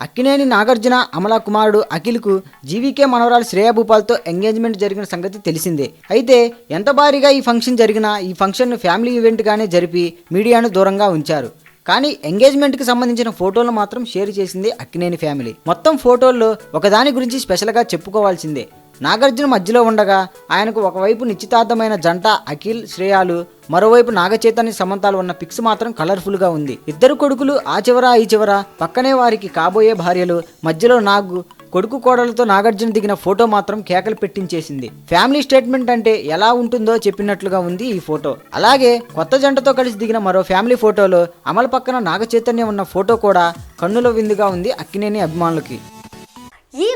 అక్కినేని నాగార్జున అమలా కుమారుడు అఖిల్కు జీవీకే మనవరాలు శ్రేయా భూపాల్తో ఎంగేజ్మెంట్ జరిగిన సంగతి తెలిసిందే. అయితే ఎంత భారీగా ఈ ఫంక్షన్ జరిగినా ఈ ఫంక్షన్ను ఫ్యామిలీ ఈవెంట్గానే జరిపి మీడియాను దూరంగా ఉంచారు. కానీ ఎంగేజ్మెంట్కి సంబంధించిన ఫోటోలు మాత్రం షేర్ చేసింది అక్కినేని ఫ్యామిలీ. మొత్తం ఫోటోల్లో ఒకదాని గురించి స్పెషల్గా చెప్పుకోవాల్సిందే. నాగార్జున మధ్యలో ఉండగా ఆయనకు ఒకవైపు నిశ్చితార్థమైన జంట అఖిల్ శ్రేయాలు మరోవైపు నాగచైతన్య సమంతాలు ఉన్న పిక్స్ మాత్రం కలర్ఫుల్గా ఉంది. ఇద్దరు కొడుకులు ఆ చివర ఈ చివర పక్కనే వారికి కాబోయే భార్యలు మధ్యలో నాగు కొడుకు కోడలతో నాగార్జున దిగిన ఫోటో మాత్రం కేకలు పెట్టించేసింది. ఫ్యామిలీ స్టేట్మెంట్ అంటే ఎలా ఉంటుందో చెప్పినట్లుగా ఉంది ఈ ఫోటో. అలాగే కొత్త జంటతో కలిసి దిగిన మరో ఫ్యామిలీ ఫోటోలో అమల పక్కన నాగచైతన్యం ఉన్న ఫోటో కూడా కన్నుల విందుగా ఉంది అక్కినేని అభిమానులకి.